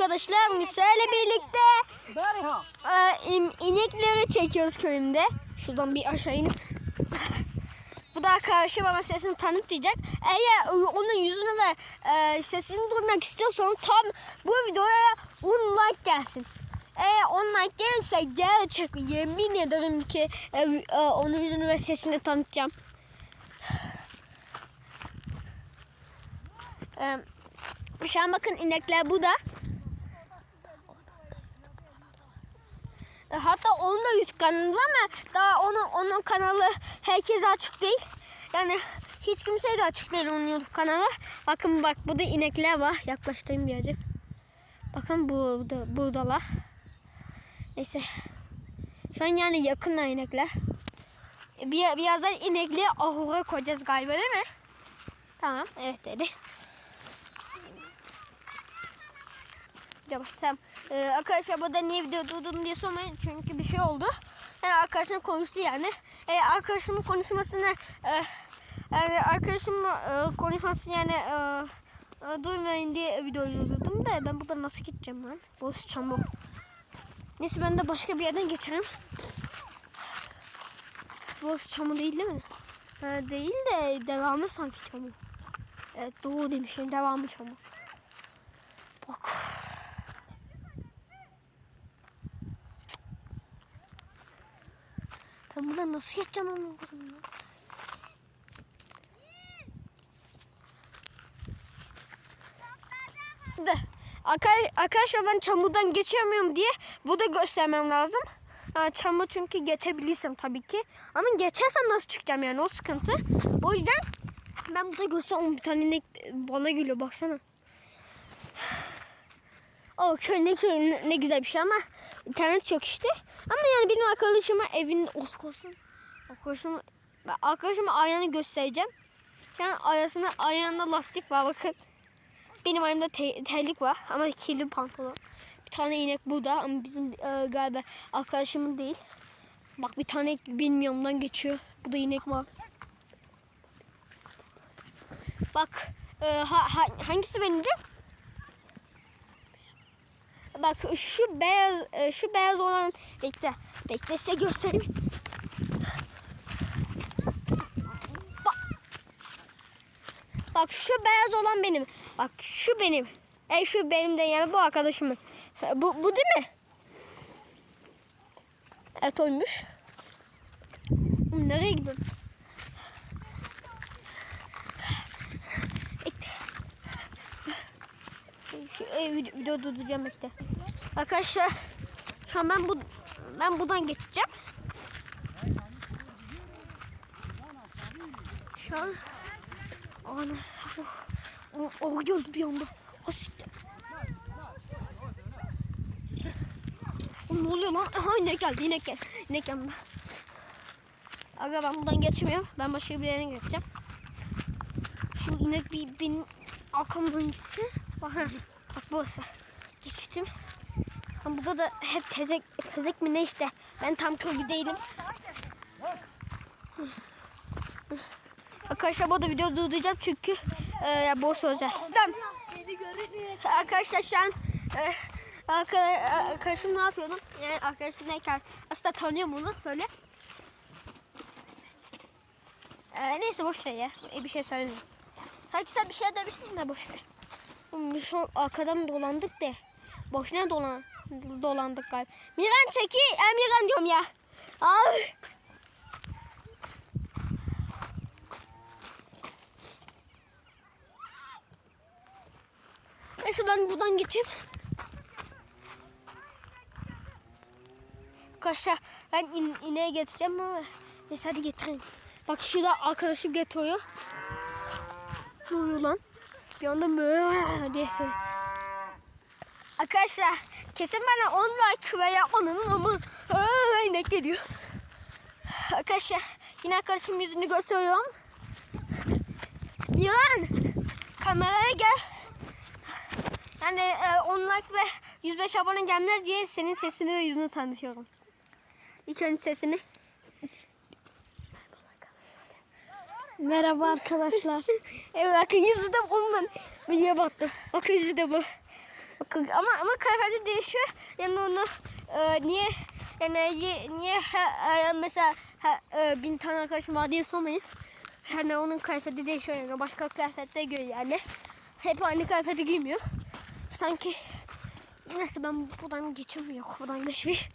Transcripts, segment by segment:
arkadaşlar Musa ile birlikte e, in- inekleri çekiyoruz köyümde. Şuradan bir aşağı inip. Bu da arkadaşım bana sesini tanıtmayacak. Eğer onun yüzünü ve e, sesini duymak istiyorsan tam bu videoya 10 like gelsin. Eğer 10 like gelirse gerçek yemin ederim ki e, e, onun yüzünü ve sesini tanıtacağım. E, şu an bakın inekler burada. E, Hatta onun da YouTube kanalı ama daha onun onun kanalı herkese açık değil. Yani hiç kimseye de açık değil onun YouTube kanalı. Bakın bak burada inekler var. Yaklaştırayım birazcık. Bakın burada buradalar. Neyse. Şu an yani yakınlar inekler. E, Bir, birazdan inekliği ahura koyacağız galiba değil mi? Tamam. Evet dedi. Tamam. tamam. Ee, arkadaşlar burada niye video durdum diye sormayın. Çünkü bir şey oldu. Yani arkadaşım konuştu yani. Ee, arkadaşımın konuşmasını e, yani arkadaşımın e, konuşması yani e, e, duymayın diye videoyu durdum da ben buradan nasıl gideceğim lan? Boz çamur. Neyse ben de başka bir yerden geçerim. Boz çamur değil değil mi? Ha, değil de devamı sanki çamur. Evet doğru demişim devamı çamur. Bak. Ben buradan nasıl geçeceğim onu? De. Arkadaş- Arkadaşlar ben çamurdan geçemiyorum diye bu da göstermem lazım. Ha, çamur çünkü geçebilirsem tabii ki. Ama geçersem nasıl çıkacağım yani o sıkıntı. O yüzden ben burada göstereyim bir tane bana geliyor baksana. O köy ne, ne, güzel bir şey ama internet yok işte. Ama yani benim arkadaşıma evin oskosun. Arkadaşıma, arkadaşıma ayağını göstereceğim. An ayasında, ayağında lastik var bakın. Benim ayağımda te- terlik var ama kirli pantolon. Bir tane inek burada ama bizim e, galiba arkadaşımın değil. Bak bir tane benim yanımdan geçiyor. Bu da inek var. Bak e, ha, ha, hangisi benimdi? Bak şu beyaz e, şu beyaz olan bekle. Bekle size göstereyim. Bak. Bak şu beyaz olan benim. Bak şu benim. E şu benim de yani bu arkadaşımın. Bu bu değil mi? Evet olmuş. Nereye gidiyorsun? Bekle. Şu e, video, durduracağım bekle. Arkadaşlar şu an ben bu ben buradan geçeceğim. Şu an ana o, o geldi bir anda. Asit. Oğlum ne oluyor lan? Aha inek geldi inek geldi. İnek yanımda. Aga ben buradan geçmiyorum. Ben başka bir yere geçeceğim. Şu inek bir benim arkamdan gitsin. Bak, bak burası. Geçtim. Ama burada da hep tezek, tezek mi ne işte. Ben tam köylü değilim. Arkadaşlar bu da video durduracağım çünkü e, boş sözler. Tamam. Arkadaşlar şu an e, arka- arkadaşım ne yapıyordun? Yani arkadaşım neyken aslında tanıyorum onu söyle. E, neyse boş ver ya. E, bir şey söyleyeyim. Sanki sen bir şey demiştin de boş ver. Şu an arkadan dolandık de. Boşuna dolan dolandık galiba. Miran çeki. Miran diyorum ya. Ay. Neyse ben buradan geçeyim. Arkadaşlar ben in, ineğe getireceğim ama neyse hadi getirin. Bak şurada arkadaşım getiriyor. Ne oluyor lan? Bir anda diye ses. Arkadaşlar kesin bana 10 like veya onun ama Aa, inek geliyor. Arkadaşlar yine arkadaşımın yüzünü gösteriyorum. Miran kameraya gel. Yani e, 10 like ve 105 abone gelmez diye senin sesini ve yüzünü tanıtıyorum. İlk önce sesini. Merhaba arkadaşlar. evet bakın yüzü de bunun. Videoya baktım. Bakın yüzü de bu. Bakın ama ama kıyafeti değişiyor. Yani onu e, niye yani ye- niye he- e, mesela he- e, bin tane arkadaşım var diye sormayın. Yani onun kıyafeti değişiyor yani başka kıyafette göre yani. Hep aynı kıyafeti giymiyor. Sanki neyse ben buradan geçiyorum yok buradan geçmiyor.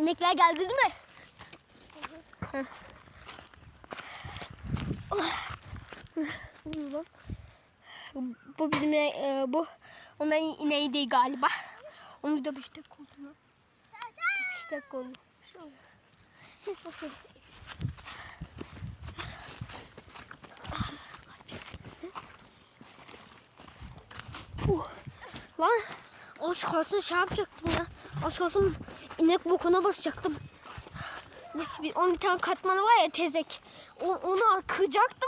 İnekler geldi değil mi? Bu lan. Bu bizim e, bu onların ineği değil galiba. Onu da dakika oldu dakika oldu. Neyse bakayım. Uh, lan az kalsın şey yapacaktım ya. Az kalsın inek bokuna basacaktım. Bir, onun bir tane katmanı var ya tezek. O, onu kıracaktım.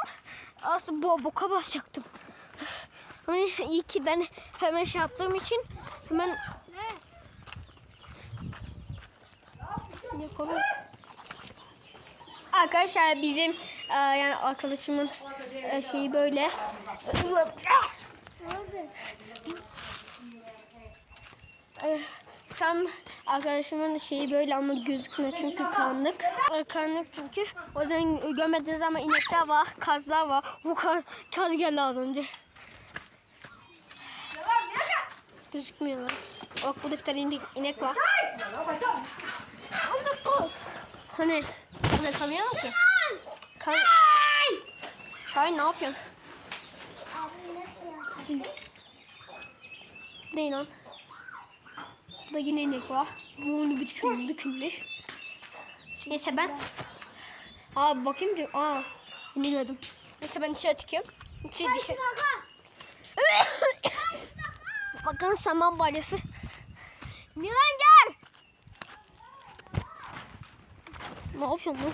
Aslında bo, boka basacaktım. Ama iyi ki ben hemen şey yaptığım için hemen Ne konu? Arkadaşlar bizim e, yani arkadaşımın e, şeyi böyle E, Şu an arkadaşımın şeyi böyle ama gözükmüyor çünkü karanlık. E, Karanlık çünkü. O yüzden görmediğiniz ama inekler var, kazlar var. Bu kaz, kaz geldi az önce. Gözükmüyorlar. Bak burada bir inek, var. Hani burada kalıyor ki? Kal Şahin ne yapıyorsun? Değil lan. Burada yine inek var. Boynu bükülmüş. bükülmüş. Neyse ben... Aa bakayım diyor. Aa yine gördüm. Neyse ben dışarı çıkıyorum. Dışarı, dışarı. Bakın saman balyası. Milan gel. Ne yapıyorsun lan?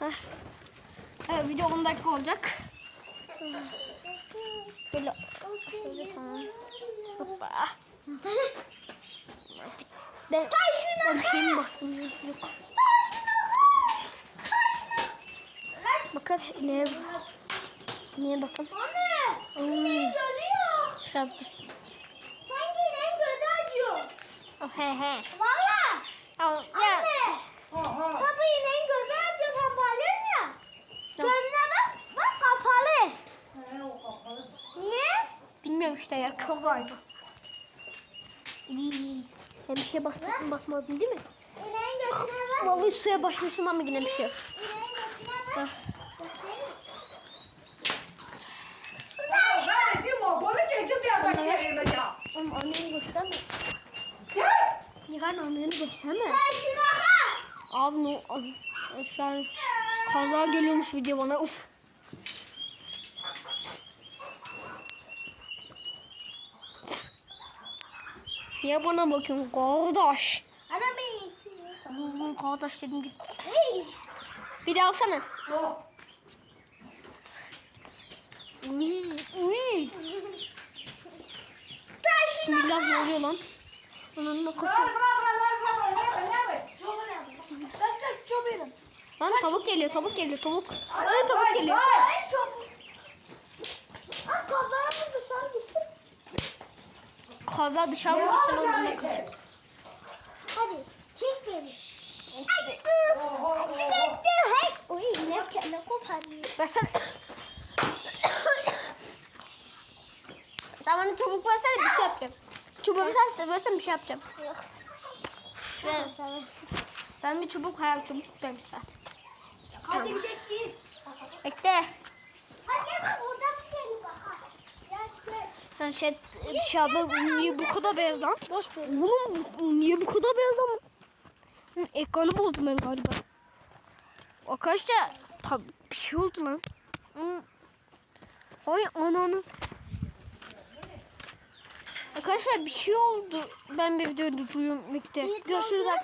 Heh. Evet, video 10 dakika olacak. Böyle. Böyle tamam. Hoppa. Ben, ben bir şey mi bastım? Yok. Bakın neye, neye bakın. Anne! Hmm. Görüyor. Yaptı. Sanki ne gözü Oh, he he. Valla. Oh, ya. Anne. Gözü acıyor sen bağırıyorsun ya. Tamam. Gözüne bak. Bak kapalı. Niye? Bilmiyorum işte ya. Kıl Ben bir şey bastım basmadım değil mi? Vallahi suya başmışım ama yine bir şey. Oğlum anneni gösterme. Gel. Nihan anneni gösterme. Sen şuna bak. Abi ay, şu an kaza geliyormuş video bana. Uf. Niye bana bakıyorsun kardeş? Ana ben Oğlum kardeş dedim git. Bir daha yapsana. Uy, uy. Bismillah ne oluyor lan? Ananına Vai, kaçıyor. Lan tavuk geliyor, tavuk geliyor, tavuk. Ay tavuk geliyor. vai. Ay çok. Aa kazanımı dışarı gitsin. Kaza dışarı mı gitsin onunla kaçıyor. Hadi çek beni. Hey. Uy ne koparıyor. Ben sen... sen bana çubuk versene bir şey yapacağım. Çubuğu versene, versene bir şey yapacağım. Yok. Ver. Ben bir çubuk hayal çubuk demiş zaten. Hadi gidelim git. Bekle. Hadi oradan gidelim bak. ha. Gel Ben şey dışarıda niye bu kadar beyaz lan? Boş ver. Oğlum bu- niye bu kadar beyaz lan? Ekranı bozdum ben galiba. Arkadaşlar tabi bir şey oldu lan. Ay ananı. Arkadaşlar bir şey oldu. Ben bir videoda duyuyorum. Bekle. Görüşürüz arkadaşlar.